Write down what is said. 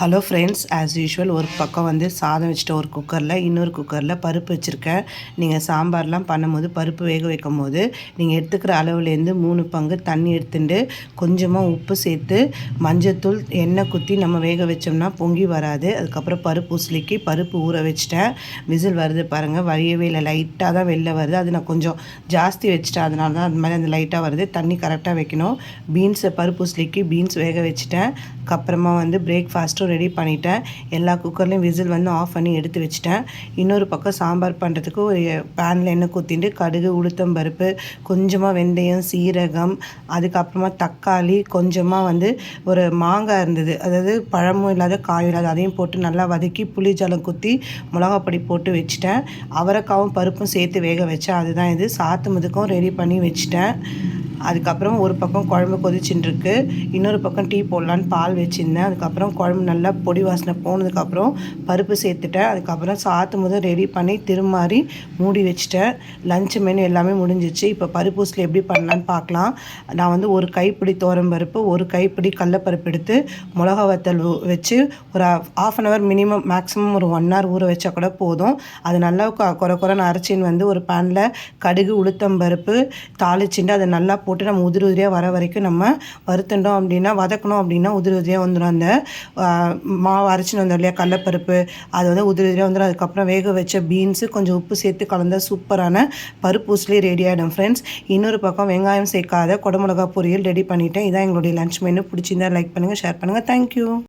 Hello friends as usual ஒரு பக்கம் வந்து சாதம் வச்சுட்டு ஒரு குக்கரில் இன்னொரு குக்கரில் பருப்பு வச்சுருக்கேன். நீங்கள் சாம்பார்லாம் பண்ணும்போது பருப்பு வேக வைக்கும் போது நீங்கள் எடுத்துக்கிற அளவுலேருந்து மூணு பங்கு தண்ணி எடுத்துட்டு கொஞ்சமாக உப்பு சேர்த்து மஞ்சத்தூள் எண்ணெய் குத்தி நம்ம வேக வச்சோம்னா பொங்கி வராது. அதுக்கப்புறம் பருப்பு உசிலிக்கி பருப்பு ஊற வச்சிட்டேன். விசில் வருது பாருங்கள் வழியவே இல்லை. லைட்டாக தான் வெளில வருது. அது நான் கொஞ்சம் ஜாஸ்தி வச்சுட்டேன். அதனால தான் அது மாதிரி அந்த லைட்டாக வருது. தண்ணி கரெக்டாக வைக்கணும். பீன்ஸை பருப்பு உசிலிக்கி பீன்ஸ் வேக வச்சுட்டேன். அதுக்கப்புறமா வந்து பிரேக்ஃபாஸ்ட்டும் ரெடி பண்ணிட்டேன். எல்லா குக்கர்லேயும் விசில் வந்து ஆஃப் பண்ணி எடுத்து வச்சுட்டேன். இன்னொரு பக்கம் சாம்பார் பண்ணுறதுக்கு ஒரு பேனில் எண்ணெய் ஊற்றிட்டு கடுகு உளுத்தம் பருப்பு கொஞ்சமாக வெந்தயம் சீரகம் அதுக்கப்புறமா தக்காளி கொஞ்சமாக வந்து ஒரு மாங்காய் இருந்தது. அதாவது பழமும் இல்லாத காயும் இல்லாத அதையும் போட்டு நல்லா வதக்கி புளி ஜலம் குத்தி மிளகாப்பொடி போட்டு வச்சுட்டேன். அவரைக்காவும் பருப்பும் சேர்த்து வேக வச்சேன். அதுதான் இது. சாத்து முதுக்கும் ரெடி பண்ணி வச்சுட்டேன். அதுக்கப்புறம் ஒரு பக்கம் குழம்பு கொதிச்சுட்டுருக்கு. இன்னொரு பக்கம் டீ போடலான்னு பால் வச்சுருந்தேன். அதுக்கப்புறம் குழம்பு நல்லா பொடி வாசனை போனதுக்கப்புறம் பருப்பு சேர்த்துட்டேன். அதுக்கப்புறம் சாத்து முதல் ரெடி பண்ணி திருமாறி மூடி வச்சுட்டேன். லஞ்ச் மெனு எல்லாமே முடிஞ்சிச்சு. இப்போ பருப்பு ஊசில் எப்படி பண்ணலான்னு பார்க்கலாம். நான் வந்து ஒரு கைப்பிடி தோரம் பருப்பு ஒரு கைப்பிடி கடலப்பருப்பு எடுத்து மிளகா வத்தல் வச்சு ஒரு half an hour minimum maximum ஒரு ஒன் ஹவர் ஊற வச்சா கூட போதும். அது நல்லா குறை குறைன்னு அரைச்சின்னு வந்து ஒரு பேனில் கடுகு உளுத்தம் பருப்பு தாளிச்சுட்டு அதை நல்லா போட்டு நம்ம உதிரி உதிரியாக வர வரைக்கும் நம்ம வறுத்துட்டோம் அப்படின்னா வதக்கணும் அப்படின்னா உதிரி உதிரியாக வந்துடும் அந்த மாவு அரைச்சின்னு வந்தோம் இல்லையா கடலப்பருப்பு. அது வந்து உதிரி உதிரியாக வந்துடும் அதுக்கப்புறம் வேக வச்ச பீன்ஸு கொஞ்சம் உப்பு சேர்த்து கலந்த சூப்பரான பருப்பு ஊசிலே ரெடி ஆகிடும் ஃப்ரெண்ட்ஸ் இன்னொரு பக்கம் வெங்காயம் சேர்க்காத குடமிளகா பொரியல் ரெடி பண்ணிட்டேன். இதான் எங்களுடைய லஞ்ச் மெனு பிடிச்சிருந்தா லைக் பண்ணுங்கள் ஷேர் பண்ணுங்கள் தேங்க்யூ